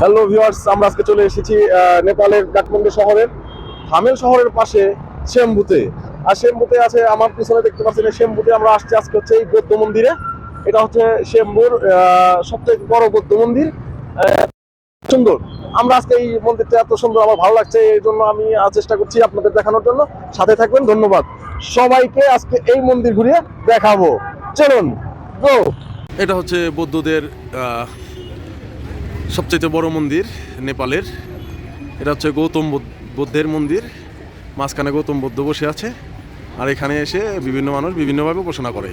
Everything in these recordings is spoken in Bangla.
হ্যালো ভিউয়ার্স আমরা আজকে চলে এসেছি নেপালের কাঠমান্ডু শহরের, হামেল শহরের পাশে শেম্বুতে আর শেম্বুতে আছে, আমার পিছনে দেখতে পাচ্ছেন এই শেম্বুতে আমরা আসছি আজকে হচ্ছে এই বৌদ্ধ মন্দিরে। এটা হচ্ছে শেম্বুর সবথেকে বড় বৌদ্ধ মন্দির। সুন্দর। আমরা আজকে এই মন্দিরটা এত সুন্দর, আমার ভালো লাগছে, এই জন্য আমি চেষ্টা করছি আপনাদের দেখানোর জন্য। সাথে থাকবেন, ধন্যবাদ। সবাইকে আজকে এই মন্দির ঘুরিয়ে দেখাবো। চলুন গো এটা হচ্ছে বৌদ্ধদের সবচেয়ে বড় মন্দির নেপালের। এটা হচ্ছে গৌতম বুদ্ধ- বুদ্ধের মন্দির। মাঝখানে গৌতম বুদ্ধ বসে আছে আর এখানে এসে বিভিন্ন মানুষ বিভিন্নভাবে উপাসনা করে।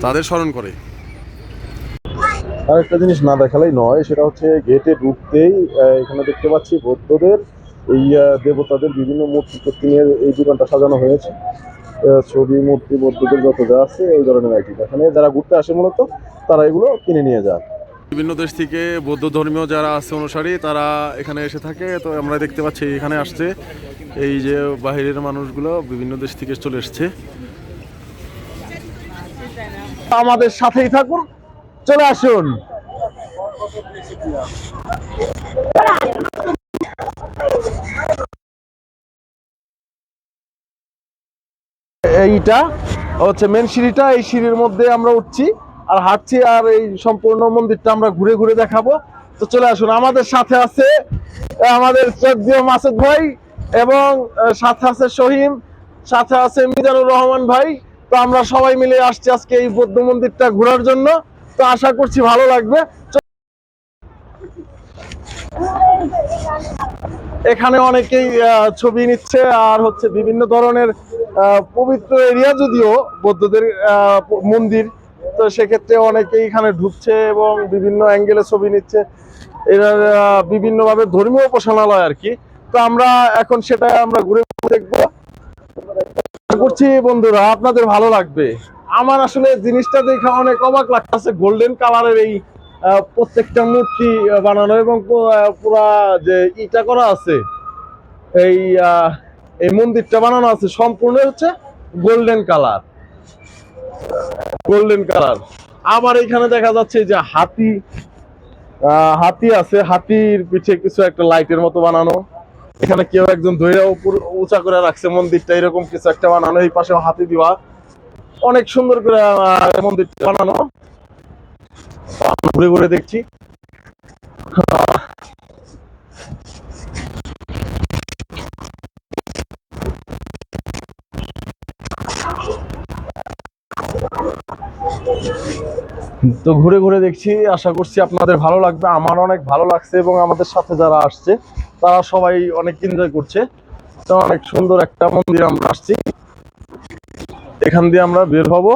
তাদের স্মরণ করে। আরেকটা জিনিস না দেখালেই নয়, সেটা হচ্ছে গেটে ঢুকতেই এখানে দেখতে পাচ্ছি বৌদ্ধদের, এই দেবতাদের বিভিন্ন মূর্তি টূর্তি নিয়ে এই দোকানটা সাজানো হয়েছে। ছবি, মূর্তি, বৌদ্ধদের যত যা আছে এই ধরনের আইটেম। এখানে যারা ঘুরতে আসে মূলত, তারা এগুলো কিনে নিয়ে যায়। বিভিন্ন দেশ থেকে বৌদ্ধ ধর্মীয় যারা আছে অনুসারী, তারা এখানে এসে থাকে। তো আমরা দেখতে পাচ্ছি এখানে আসছে। এই যে বাহিরের মানুষগুলো বিভিন্ন দেশ থেকে চলে এসছে। আমাদের সাথেই থাকুন। চলে আসুন। এইটা হচ্ছে মেন সিঁড়িটা। এই সিঁড়ির মধ্যে আমরা উঠছি। আর হাঁটছি আর এই সম্পূর্ণ মন্দিরটা আমরা ঘুরে ঘুরে দেখাবো। তো চলে আসুন, আমাদের সাথে আছে আমাদের শ্রদ্ধেয় মাসুদ ভাই এবং সাথে আছে শহীম, সাথে আছে মিজানুর রহমান ভাই। তো আমরা সবাই মিলে আসছি আজকে এই বৌদ্ধ মন্দিরটা ঘোরার জন্য। তো আশা করছি ভালো লাগবে। এখানে অনেকেই ছবি নিচ্ছে আর হচ্ছে বিভিন্ন ধরনের পবিত্র এরিয়া যদিও বৌদ্ধদের মন্দির তো সেক্ষেত্রে অনেকেই এখানে ঢুকছে এবং বিভিন্ন অ্যাঙ্গেলে ছবি নিচ্ছে। এরা বিভিন্নভাবে ধর্মীয় উপাসনালয় আর কি। তো আমরা এখন সেটা আমরা ঘুরে দেখব। করছি বন্ধুরা, আপনাদের ভালো লাগবে। আমার আসলে জিনিসটা দেখে অনেক অবাক লাগতেছে গোল্ডেন কালারের এই প্রত্যেকটা মূর্তি বানানো এবং পুরা যে ইটা করা আছে, এই এই মন্দিরটা বানানো আছে, সম্পূর্ণ হচ্ছে গোল্ডেন কালার গোল্ডেন কালার আবার এখানে দেখা যাচ্ছে যে হাতি হাতি আছে। হাতির পিছে কিছু একটা লাইটের মতো বানানো। এখানে কেউ একজন ধরে উঁচা করে রাখছে মন্দিরটা, এরকম কিছু একটা বানানো। এই পাশে হাতি দেওয়া। অনেক সুন্দর করে মন্দিরটা বানানো। ঘুরে ঘুরে দেখছি। তো ঘুরে ঘুরে দেখছি, আশা করছি আপনাদের ভালো লাগবে, আমার অনেক ভালো লাগছে এবং আমাদের সাথে যারা আসছে, তারা সবাই অনেক এনজয় করছে। তো অনেক সুন্দর একটা মন্দির আমরা আসছি। এখান দিয়ে আমরা বের হব।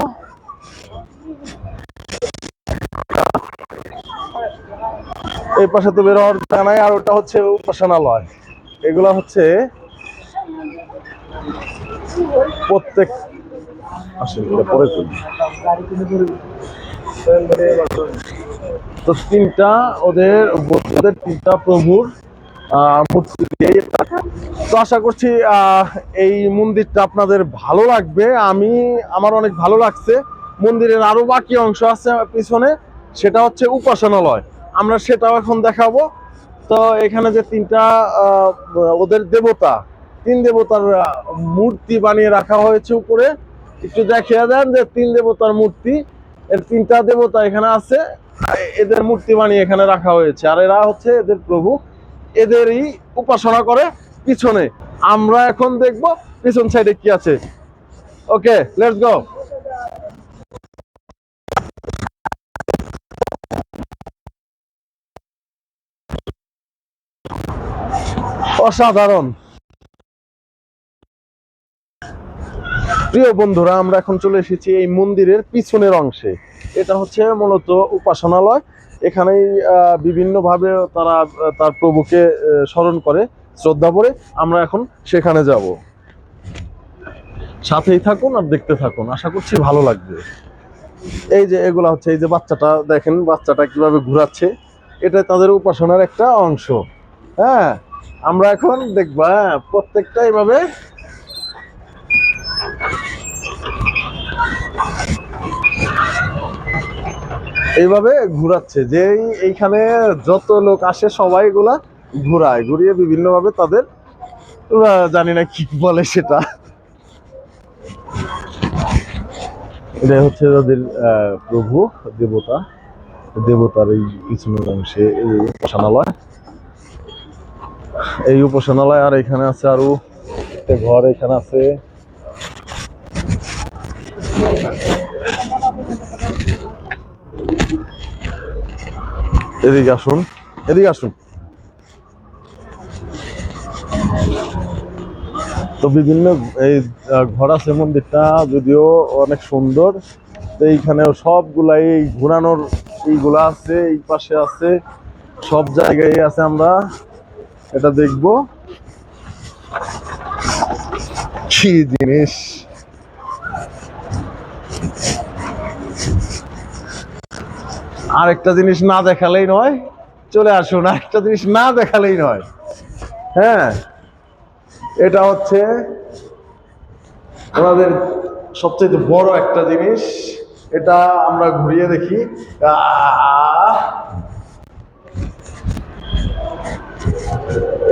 এই পাশে তো বের হওয়ার জায়গা নাই, আর ওটা হচ্ছে উপাসনালয়। এগুলা হচ্ছে প্রত্যেক আসেন এটা পরে তো তিনটা ওদের ওদের তিনটা প্রভুর তো আশা করছি এই মন্দিরটা আপনাদের ভালো লাগবে। আমি, আমার অনেক ভালো লাগছে। মন্দিরের আরও বাকি অংশ আছে পিছনে, সেটা হচ্ছে উপাসনালয়। আমরা সেটাও এখন দেখাবো। তো এখানে যে তিনটা ওদের দেবতা, তিন দেবতার মূর্তি বানিয়ে রাখা হয়েছে উপরে। একটু দেখিয়ে দেন যে তিন দেবতার মূর্তি, এর তিনটা দেবতা এখানে আছে এদের মূর্তি বানিয়ে এখানে রাখা হয়েছে। আর এরা হচ্ছে এদের প্রভু। এদেরই উপাসনা করে পিছনে। আমরা এখন দেখব পিছন সাইডে কি আছে। ওকে লেটস গো অসাধারণ। প্রিয় বন্ধুরা, আমরা এখন চলে এসেছি এই মন্দিরের পিছনের অংশে। এটা হচ্ছে মূলত উপাসনালয়। এখানেই বিভিন্নভাবে তারা, তার প্রভুকে স্মরণ করে শ্রদ্ধা করে আমরা এখন সেখানে যাব। সাথেই থাকুন আর দেখতে থাকুন। আশা করছি ভালো লাগবে। এই যে, এগুলা হচ্ছে এই যে বাচ্চাটা, দেখেন বাচ্চাটা কীভাবে ঘোরাচ্ছে। এটা তাদের উপাসনার একটা অংশ। হ্যাঁ আমরা এখন দেখবা হ্যাঁ প্রত্যেকটা এইভাবে এইভাবে ঘুরাচ্ছে। যেই এইখানে যত লোক আসে, সবাই এগুলা ঘুরায়। ঘুরিয়ে বিভিন্ন ভাবে তাদের জানি না কি বলে সেটা। এটা হচ্ছে তাদের প্রভু, দেবতা। দেবতার এই পিছনের অংশে এই উপাসনালয়। এই উপাসনালয় আর এখানে আছে আরও ঘর এখানে আছে। এদিকে আসুন এদিকে আসুন। তো বিভিন্ন এই ঘর আছে মন্দিরটা, যদিও অনেক সুন্দর। তো এইখানেও সবগুলাই ঘোরানোর এইগুলা আছে, এই পাশে আছে, সব জায়গায় আছে আমরা। এটা দেখব। কি জিনিস। আরেকটা জিনিস না দেখালেই নয়, চলে আসুন আর একটা জিনিস না দেখালেই নয়। হ্যাঁ এটা হচ্ছে ওনাদের সবচেয়ে বড় একটা জিনিস, এটা আমরা ঘুরিয়ে দেখি।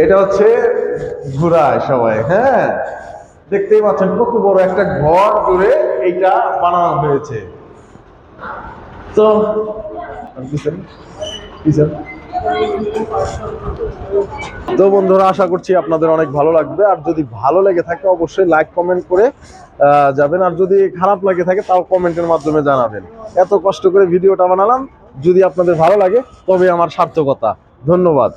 এটা হচ্ছে ঘুরায় সবাই হ্যাঁ। দেখতেই পাচ্ছেন কত বড় একটা ঘর জুড়ে এইটা বানানো হয়েছে। তো তো বন্ধুরা, আশা করছি আপনাদের অনেক ভালো লাগবে। আর যদি ভালো লেগে থাকে, অবশ্যই লাইক কমেন্ট করে যাবেন। আর যদি খারাপ লাগে থাকে, তাও কমেন্টের মাধ্যমে জানাবেন। এত কষ্ট করে ভিডিওটা বানালাম, যদি আপনাদের ভালো লাগে, তবে আমার সার্থকতা। ধন্যবাদ।